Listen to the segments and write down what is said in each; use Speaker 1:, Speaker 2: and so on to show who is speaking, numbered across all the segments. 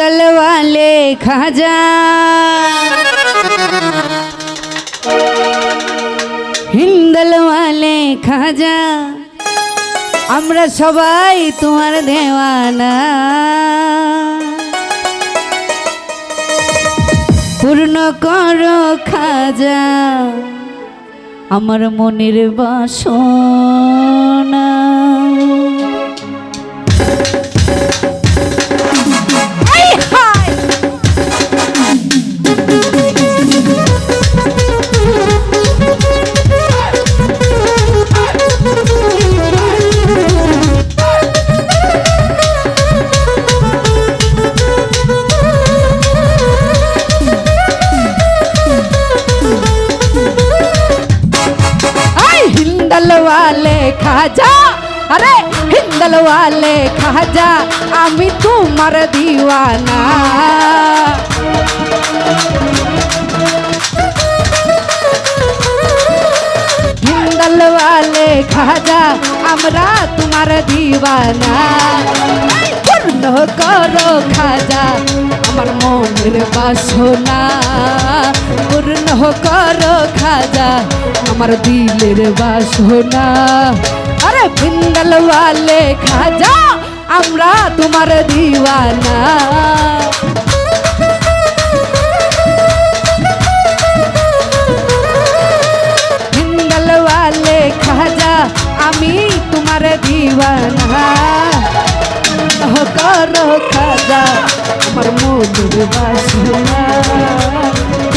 Speaker 1: দলওয়ালে খাজা। হিন্দলওয়ালে খাজা। আমরা সবাই তোমার দেওয়ানা। পূর্ণ করো খাজা আমার মনের বাসন। হিন্দল ওয়ালে খাজা আরে হিন্দল ওয়ালে খাজা আমি তোমার দিওয়ানা হিন্দল ওয়ালে খাজা আমরা তোমার দিওয়ানা পূর্ণ করো খাজা আমার মনের বাসনা পূর্ণ করো খাজা আমার দিলের বাসনা আরে ভিন্দল ওয়ালে খাজা আমরা তোমার দিওয়ানা হিন্দল ওয়ালে খাজা আমি তোমার দিওয়ানা হ করো খাজা আমার মনের বাসনা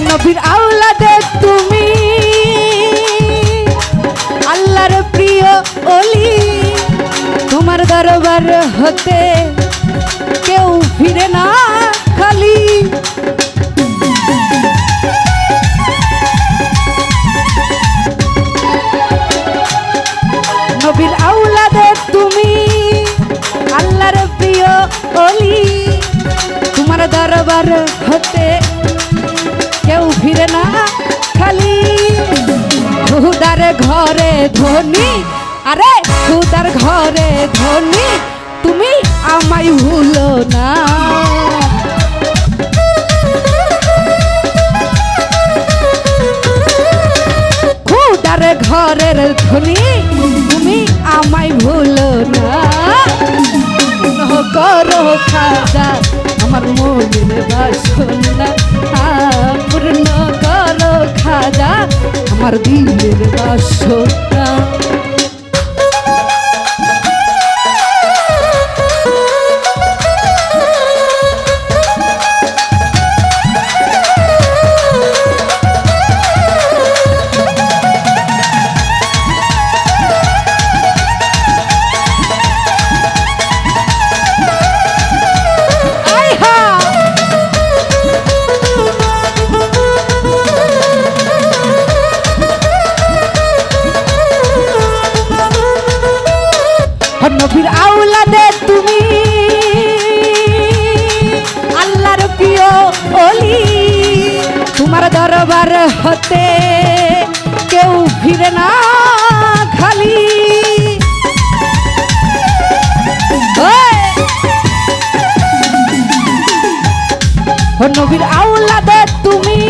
Speaker 1: নবীর আওলাদে তুমি। আল্লাহর প্রিয় অলি, তোমার দরবার হতে কেউ ফিরে না খালি। নবীর আওলাদে তুমি, আল্লাহর প্রিয় অলি, তোমার দরবার হতে কেউ ফিরে না, খালি খুদার ঘরে ধনী আরে, খুদার ঘরে ধনী তুমি আমায় ভুলো না। খুদার ঘরের ধনী তুমি আমায় ভুলো না। করো খাজা, আমার মনের বাসনা। করো খাজা আমার দিলের বাসনা। দরবার হতে কেউ ফিরে না খালি। নবীর আউলাদে তুমি।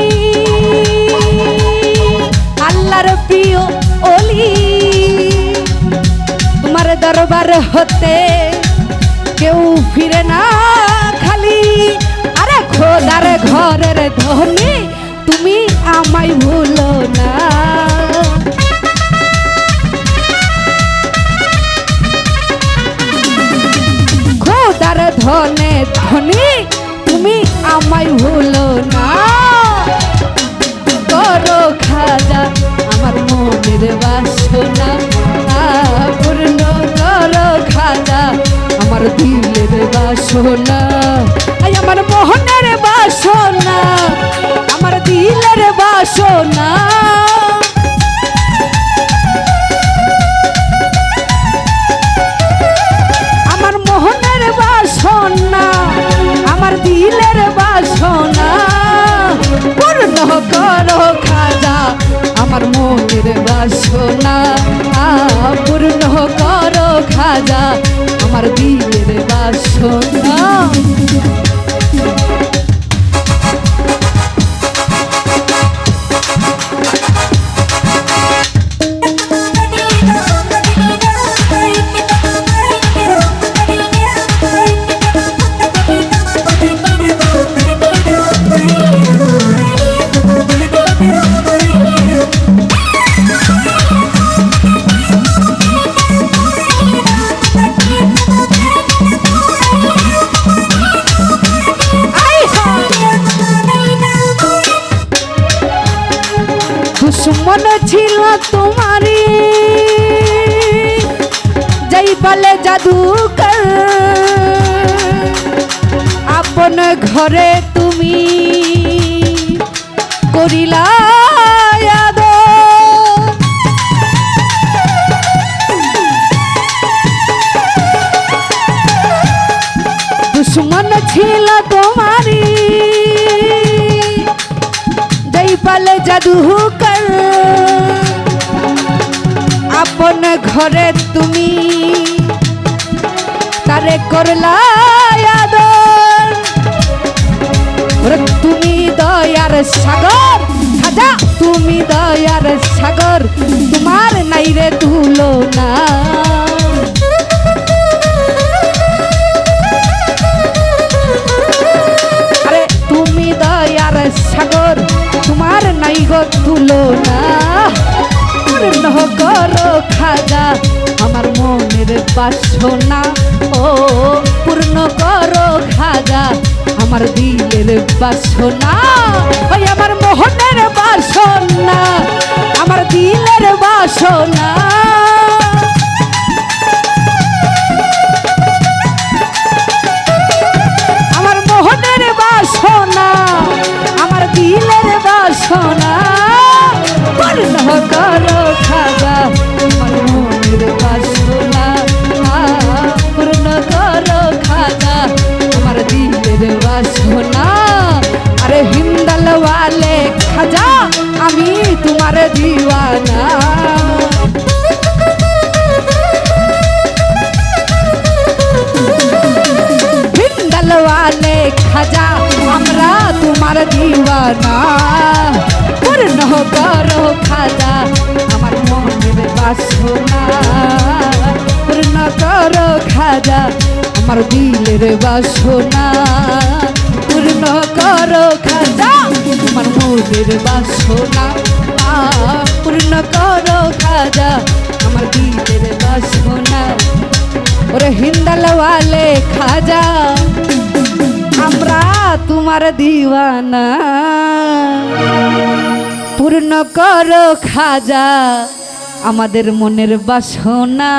Speaker 1: আল্লাহর প্রিয় অলি। তোমার দরবার হতে কেউ ফিরে না খালি। আরে খোদার ঘরের ধনী। তুমি আমায় ভুলো না। খোদার ধনে ধনী তুমি আমায় ভুলো না। করো খাজা আমার মনের বাসনা। পূর্ণ করো খাজা আমার দিলের বাসনা। আমার মোহনের বাসনা। বাসনা আমার মোহনের বাসনা, আমার দিলের বাসনা। পূর্ণ করো খাজা, আমার মনের বাসনা। পূর্ণ করো খাজা, আমার দিলের বাসনা। বলে জাদু আপন ঘরে তুমি করিলা। দুশ্মন ছিল তোমারি যাই পালে জাদু কর আপন ঘরে তুমি তারে করলা আদর। তুমি দয়ার সাগর, খাজা, তুমি দয়ার সাগর, তোমার নাই রে তুলনা। আরে, তুমি দয়ার সাগর, তোমার নাই গো তুলনা। বাসনা। ও, পূর্ণ করো খাজা আমার দিলের বাসনা। ওই আমার মোহনের বাসনা, আমার দিলের বাসনা। তোমার দিওয়ানা। পূর্ণ করো খাজা আমার মনের বাসনা। পূর্ণ করো খাজা আমার দিলের বাসনা। পূর্ণ করো খাজা আমার মনের বাসনা। পূর্ণ করো খাজা আমার দিলের বাসনা। ওরে হিন্দালওয়ালে খাজা আমরা তোমার দিওয়ানা। পূর্ণ করো খাজা আমাদের মনের বাসনা।